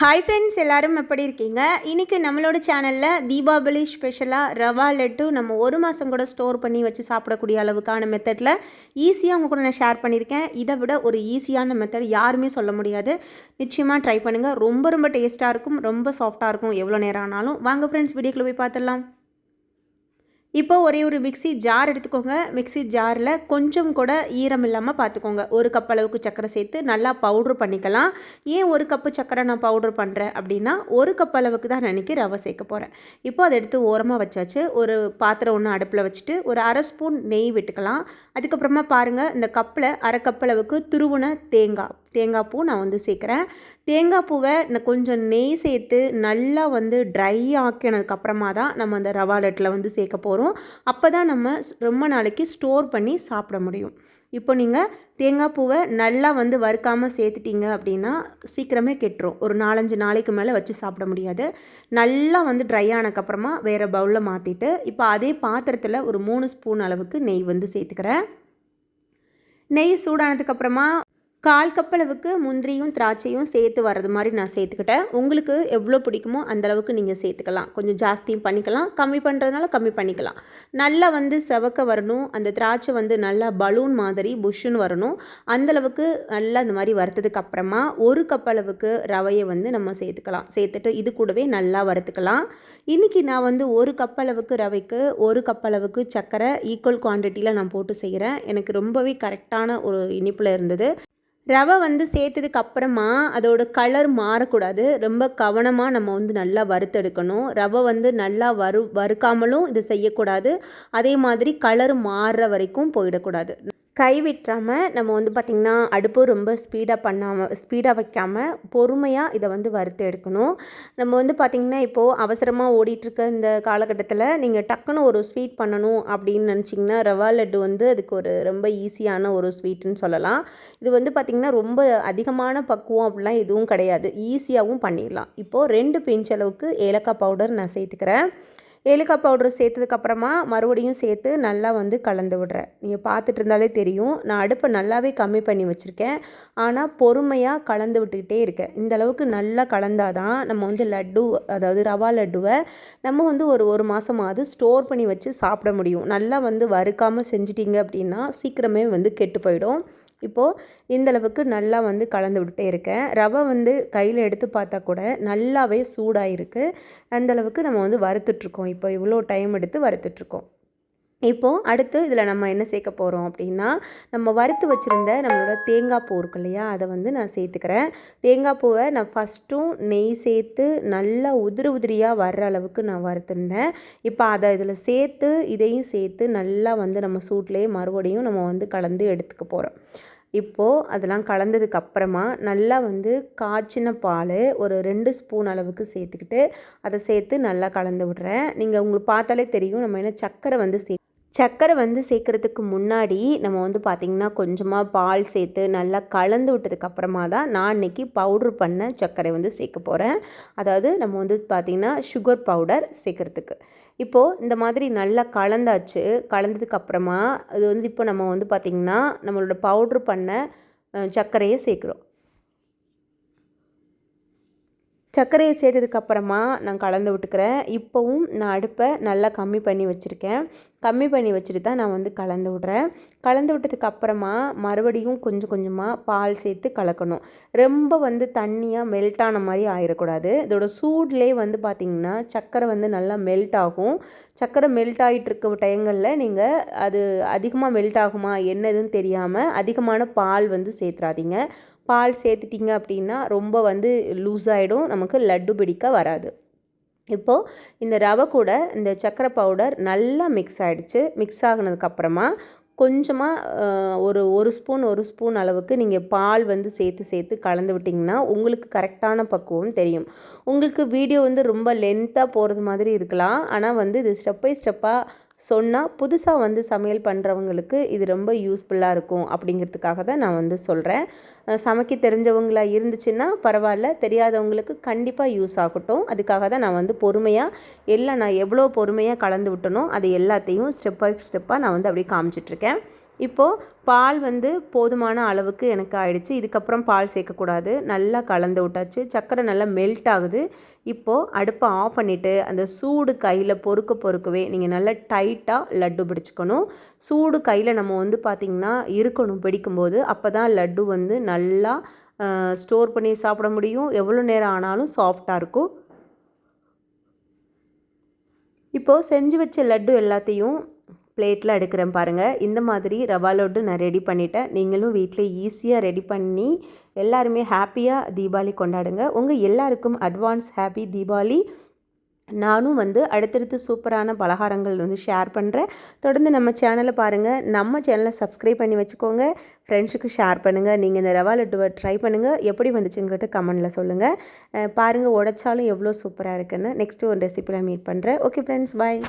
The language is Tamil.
ஹாய் ஃப்ரெண்ட்ஸ் எல்லாரும் எப்படி இருக்கீங்க? இன்றைக்கி நம்மளோட சேனலில் தீபாவளி ஸ்பெஷலாக ரவா லட்டு நம்ம ஒரு மாதம் கூட ஸ்டோர் பண்ணி வச்சு சாப்பிடக்கூடிய அளவுக்கான மெத்தடில் ஈஸியாக உங்கள் கூட நான் ஷேர் பண்ணியிருக்கேன். இதை விட ஒரு ஈஸியான மெத்தட் யாருமே சொல்ல முடியாது. நிச்சயமாக ட்ரை பண்ணுங்கள் ரொம்ப ரொம்ப டேஸ்ட்டாக இருக்கும். ரொம்ப சாஃப்டாக இருக்கும். எவ்வளோ நேரம் ஆனாலும். வாங்க ஃப்ரெண்ட்ஸ் வீடியோக்குள்ளே போய் பார்த்துடலாம். இப்போ ஒரே ஒரு மிக்சி ஜார் எடுத்துக்கோங்க. மிக்சி ஜாரில் கொஞ்சம் கூட ஈரம் இல்லாமல் பார்த்துக்கோங்க ஒரு கப் அளவுக்கு சர்க்கரை சேர்த்து நல்லா பவுட்ரு பண்ணிக்கலாம். ஏன் ஒரு கப்பு சர்க்கரை நான் பவுட்ரு பண்ணுறேன் அப்படின்னா ஒரு கப் அளவுக்கு தான் நினைக்கி ரவை சேர்க்க போகிறேன் இப்போ அதை எடுத்து ஓரமாக வச்சாச்சு. ஒரு பாத்திரம் ஒன்று அடுப்பில் வச்சுட்டு ஒரு அரை ஸ்பூன் நெய் விட்டுக்கலாம். அதுக்கப்புறமா பாருங்கள் இந்த கப்பில் அரை கப் அளவுக்கு துருவுன தேங்காய். தேங்காய் பூ நான் வந்து சேர்க்குறேன். தேங்காய் பூவை நான் கொஞ்சம் நெய் சேர்த்து நல்லா வந்து ட்ரை ஆக்கினதுக்கப்புறமா தான் நம்ம அந்த ரவா லட்டில் வந்து சேர்க்க போகிறோம் அப்போ தான் நம்ம ரொம்ப நாளைக்கு ஸ்டோர் பண்ணி சாப்பிட முடியும். இப்போ நீங்கள் தேங்காய் பூவை நல்லா வந்து வறுக்காமல் சேர்த்துட்டீங்க அப்படின்னா சீக்கிரமே கெட்டுரும். ஒரு நாலஞ்சு நாளைக்கு மேலே வச்சு சாப்பிட முடியாது. நல்லா வந்து ட்ரை ஆனதுக்கப்புறமா வேறு பவுலில் மாற்றிட்டு இப்போ அதே பாத்திரத்தில் ஒரு மூணு ஸ்பூன் அளவுக்கு நெய் வந்து சேர்த்துக்கிறேன். நெய் சூடானதுக்கப்புறமா கால் கப்பளவுக்கு முந்திரியும் திராட்சையும் சேர்த்து வர்றது மாதிரி நான் சேர்த்துக்கிட்டேன். உங்களுக்கு எவ்வளோ பிடிக்குமோ அந்தளவுக்கு நீங்கள் சேர்த்துக்கலாம். கொஞ்சம் ஜாஸ்தியும் பண்ணிக்கலாம். கம்மி பண்ணுறதுனால கம்மி பண்ணிக்கலாம். நல்லா வந்து செவக்க வரணும். அந்த திராட்சை வந்து நல்லா பலூன் மாதிரி புஷ்ஷுன்னு வரணும். அந்தளவுக்கு நல்லா இந்த மாதிரி வறுத்ததுக்கு அப்புறமா ஒரு கப்பளவுக்கு ரவையை வந்து நம்ம சேர்த்துக்கலாம். சேர்த்துட்டு இது கூடவே நல்லா வறுத்துக்கலாம். இன்றைக்கி நான் வந்து ஒரு கப்பளவுக்கு ரவைக்கு ஒரு கப்பளவுக்கு சர்க்கரை ஈக்குவல் குவான்டிட்டியில் நான் போட்டு செய்கிறேன் எனக்கு ரொம்பவே கரெக்டான ஒரு இனிப்பில் இருந்தது. ரவை வந்து சேர்த்ததுக்கு அப்புறமா அதோட கலர் மாறக்கூடாது. ரொம்ப கவனமாக நம்ம வந்து நல்லா வறுத்தெடுக்கணும். ரவை வந்து நல்லா வறு வறுக்காமலும் இது செய்யக்கூடாது. அதே மாதிரி கலர் மாறுற வரைக்கும் போயிடக்கூடாது. கை விட்டுறாமல் நம்ம வந்து பார்த்திங்கன்னா அடுப்பு ரொம்ப ஸ்பீடாக பண்ணாமல் ஸ்பீடாக வைக்காமல் பொறுமையாக இதை வந்து வறுத்து எடுக்கணும். நம்ம வந்து பார்த்திங்கன்னா இப்போது அவசரமாக ஓடிட்டுருக்க இந்த காலகட்டத்தில் நீங்கள் டக்குன்னு ஒரு ஸ்வீட் பண்ணணும் அப்படின்னு நினச்சிங்கன்னா ரவா லட்டு வந்து அதுக்கு ஒரு ரொம்ப ஈஸியான ஒரு ஸ்வீட்டுன்னு சொல்லலாம். இது வந்து பார்த்திங்கன்னா ரொம்ப அதிகமான பக்குவம் அப்படிலாம் எதுவும் கிடையாது. ஈஸியாகவும் பண்ணிடலாம். இப்போது ரெண்டு பிஞ்ச் அளவுக்கு ஏலக்காய் பவுடர் நான் சேர்த்துக்கிறேன். ஏலக்காய் பவுடர் சேர்த்ததுக்கப்புறமா மறுபடியும் சேர்த்து நல்லா வந்து கலந்து விடுறேன். நீங்கள் பார்த்துட்டு இருந்தாலே தெரியும். நான் அடுப்பை நல்லாவே கம்மி பண்ணி வச்சுருக்கேன். ஆனால் பொறுமையாக கலந்து விட்டுக்கிட்டே இருக்கேன். இந்த அளவுக்கு நல்லா கலந்தால் தான் நம்ம வந்து லட்டு அதாவது ரவா லட்டுவை நம்ம வந்து ஒரு ஒரு மாதமாவது ஸ்டோர் பண்ணி வச்சு சாப்பிட முடியும். நல்லா வந்து வறுக்காமல் செஞ்சிட்டிங்க அப்படின்னா சீக்கிரமே வந்து கெட்டு போயிடும். இப்போது இந்தளவுக்கு நல்லா வந்து கலந்து விட்டுட்டே இருக்கேன். ரவை வந்து கையில் எடுத்து பார்த்தா கூட நல்லாவே சூடாக இருக்குது அந்தளவுக்கு நம்ம வந்து வறுத்துட்ருக்கோம். இப்போ இவ்வளோ டைம் எடுத்து வறுத்துட்ருக்கோம். இப்போது அடுத்து இதில் நம்ம என்ன சேர்க்க போகிறோம் அப்படின்னா நம்ம வறுத்து வச்சுருந்த நம்மளோட தேங்காய் பூ இருக்கு இல்லையா? அதை வந்து நான் சேர்த்துக்கிறேன். தேங்காய் பூவை நான் ஃபஸ்ட்டும் நெய் சேர்த்து நல்லா உதிரி உதிரியாக வர்ற அளவுக்கு நான் வறுத்துருந்தேன். இப்போ அதை இதில் சேர்த்து இதையும் சேர்த்து நல்லா வந்து நம்ம சூட்லேயே மறுபடியும் நம்ம வந்து கலந்து எடுத்துக்க போகிறோம் இப்போது அதெல்லாம் கலந்ததுக்கு அப்புறமா நல்லா வந்து காய்ச்சின பால் ஒரு ரெண்டு ஸ்பூன் அளவுக்கு சேர்த்துக்கிட்டு அதை சேர்த்து நல்லா கலந்து விடுறேன். நீங்கள் உங்களுக்கு பார்த்தாலே தெரியும் நம்ம என்ன சர்க்கரை வந்து சே சர்க்கரை வந்து சேர்க்குறதுக்கு முன்னாடி நம்ம வந்து பார்த்திங்கன்னா கொஞ்சமாக பால் சேர்த்து நல்லா கலந்து விட்டதுக்கப்புறமா தான் நான் இன்றைக்கி பவுட்ரு பண்ண சர்க்கரை வந்து சேர்க்க போகிறேன் அதாவது நம்ம வந்து பார்த்திங்கன்னா சுகர் பவுடர் சேர்க்குறதுக்கு. இப்போது இந்த மாதிரி நல்லா கலந்தாச்சு கலந்ததுக்கப்புறமா அது வந்து இப்போ நம்ம வந்து பார்த்திங்கன்னா நம்மளோட பவுட்ரு பண்ண சர்க்கரையை சேர்க்குறோம். சர்க்கரையை சேர்த்ததுக்கப்புறமா நான் கலந்து விட்டுக்கிறேன். இப்போவும் நான் அடுப்பை நல்லா கம்மி பண்ணி வச்சுருக்கேன். கம்மி பண்ணி வச்சுட்டு தான் நான் வந்து கலந்து விட்றேன். கலந்து விட்டதுக்கு அப்புறமா மறுபடியும் கொஞ்சம் கொஞ்சமாக பால் சேர்த்து கலக்கணும். ரொம்ப வந்து தண்ணியாக மெல்ட் ஆன மாதிரி ஆயிடக்கூடாது இதோட சூட்லேயே வந்து பார்த்திங்கன்னா சர்க்கரை வந்து நல்லா மெல்ட் ஆகும். சர்க்கரை மெல்ட் ஆகிட்டு இருக்க டைங்களில் நீங்கள் அது அதிகமாக மெல்ட் ஆகுமா என்னதுன்னு தெரியாமல் அதிகமான பால் வந்து சேர்த்துறாதீங்க. பால் சேர்த்துட்டிங்க அப்படின்னா ரொம்ப வந்து லூஸ் ஆகிடும் நமக்கு லட்டு பிடிக்க வராது. இப்போது இந்த ரவை கூட இந்த சர்க்கரை பவுடர் நல்லா மிக்ஸ் ஆகிடுச்சு மிக்ஸ் ஆகினதுக்கப்புறமா கொஞ்சமாக ஒரு ஒரு ஸ்பூன் ஒரு ஸ்பூன் அளவுக்கு நீங்கள் பால் வந்து சேர்த்து சேர்த்து கலந்து விட்டிங்கன்னா உங்களுக்கு கரெக்டான பக்குவம் தெரியும். உங்களுக்கு வீடியோ வந்து ரொம்ப லென்த்தாக போகிறது மாதிரி இருக்கலாம். ஆனால் வந்து இது ஸ்டெப் பை ஸ்டெப்பாக சொன்னால் புதுசாக வந்து சமையல் பண்ணுறவங்களுக்கு இது ரொம்ப யூஸ்ஃபுல்லாக இருக்கும் அப்படிங்கிறதுக்காக தான் நான் வந்து சொல்கிறேன் சமைக்க தெரிஞ்சவங்களாக இருந்துச்சுன்னா பரவாயில்ல தெரியாதவங்களுக்கு கண்டிப்பாக யூஸ் ஆகட்டும். அதுக்காக தான் நான் வந்து பொறுமையாக எல்லாம் நான் எவ்வளோ பொறுமையாக கலந்து விட்டனோ அது எல்லாத்தையும் ஸ்டெப் பை ஸ்டெப்பாக நான் வந்து அப்படியே காமிச்சிட்ருக்கேன் இப்போது பால் வந்து போதுமான அளவுக்கு எனக்கு ஆயிடுச்சு. இதுக்கப்புறம் பால் சேர்க்கக்கூடாது. நல்லா கலந்து விட்டாச்சு. சர்க்கரை நல்லா மெல்ட் ஆகுது. இப்போது அடுப்பை ஆஃப் பண்ணிவிட்டு அந்த சூடு கையில் பொறுக்க பொறுக்கவே நீங்கள் நல்லா டைட்டாக லட்டு பிடிச்சிக்கணும். சூடு கையில் நம்ம வந்து பார்த்திங்கன்னா இருக்கணும் பிடிக்கும்போது. அப்போ தான் லட்டு வந்து நல்லா ஸ்டோர் பண்ணி சாப்பிட முடியும். எவ்வளோ நேரம் ஆனாலும் சாஃப்டாக இருக்கும். இப்போது செஞ்சு வச்ச லட்டு எல்லாத்தையும் பிளேட்டில் எடுக்கிறேன் பாருங்கள் இந்த மாதிரி ரவா லட்டு நான் ரெடி பண்ணிட்டேன். நீங்களும் வீட்டில் ஈஸியாக ரெடி பண்ணி எல்லாருமே ஹாப்பியாக தீபாவளி கொண்டாடுங்க. உங்கள் எல்லாருக்கும் அட்வான்ஸ் ஹாப்பி தீபாவளி. நானும் வந்து அடுத்தடுத்து சூப்பரான பலகாரங்கள் வந்து ஷேர் பண்ணுறேன் தொடர்ந்து நம்ம சேனலை பாருங்கள் நம்ம சேனலை சப்ஸ்கிரைப் பண்ணி வச்சுக்கோங்க. ஃப்ரெண்ட்ஸுக்கு ஷேர் பண்ணுங்கள் நீங்கள் இந்த ரவா லட்டுவை ட்ரை பண்ணுங்கள் எப்படி வந்துச்சுங்கிறத கமெண்டில் சொல்லுங்கள் பாருங்கள் உடைச்சாலும் எவ்வளோ சூப்பராக இருக்குன்னு. நெக்ஸ்ட்டு ஒரு ரெசிப்பியில் மீட் பண்ணுறேன் ஓகே ஃப்ரெண்ட்ஸ் பாய்